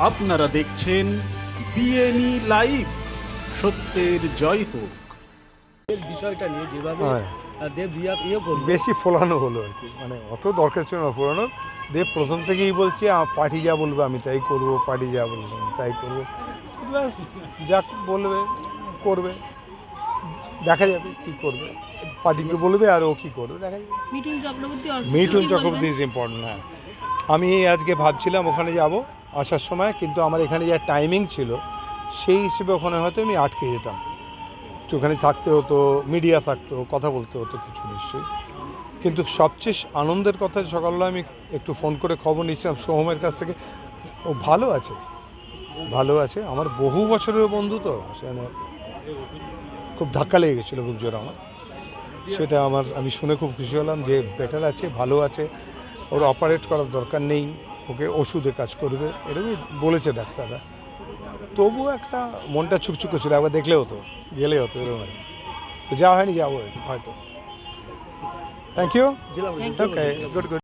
আপনারা দেখছেন বিএনই লাইভ। সত্যের জয় হোক। এর বিষয়টা নিয়ে যেভাবে। দেব ইয়া ইয়ে করল। বেশি ফোলানো হলো আর কি। মানে অত দরকার ছিল না ফোলানো। দেব প্রথম থেকেই বলছে পার্টি যা বলবে আমি তাই করব পার্টি যা বলবে আমি তাই করব। ব্যাস যাক বলবে করবে। দেখা যাবে কি করবে। পার্টিকে বলবে আর ও কি করবে দেখা যাবে। মিঠুন চক্রবর্তী মিঠুন চক্রবর্তী? ইজ ইম্পর্টেন্ট হ্যাঁ। আমি আজকে ভাবছিলাম ওখানে যাব। আসার সময় কিন্তু আমার এখানে যা টাইমিং ছিল, সেই হিসেবে ওখানে হয়তো আমি আটকে যেতাম। একটুখানি থাকতে হতো মিডিয়া থাকতো, কথা বলতে হতো কিছু নিশ্চয়ই। কিন্তু সবচেয়ে আনন্দের কথা সকালবেলা আমি একটু ফোন করে খবর নিচ্ছিলাম সোহমের কাছ থেকে। ও ভালো আছে ভালো আছে। আমার বহু বছরের বন্ধু তো, সেখানে খুব ধাক্কা লেগে গেছিল খুব জোর আমার। সেটা আমার, আমি শুনে খুব খুশি হলাম যে বেটার আছে, ভালো আছে। ওর অপারেট করার দরকার নেই। ওকে ওষুধে কাজ করবে এরকমই বলেছে ডাক্তাররা। তবু একটা মনটা ছুকছুক ছিল একবার দেখলে হতো গেলে হতো এরকম আর তো যাওয়া হয়নি যাব হয়তো। Thank you. Okay good good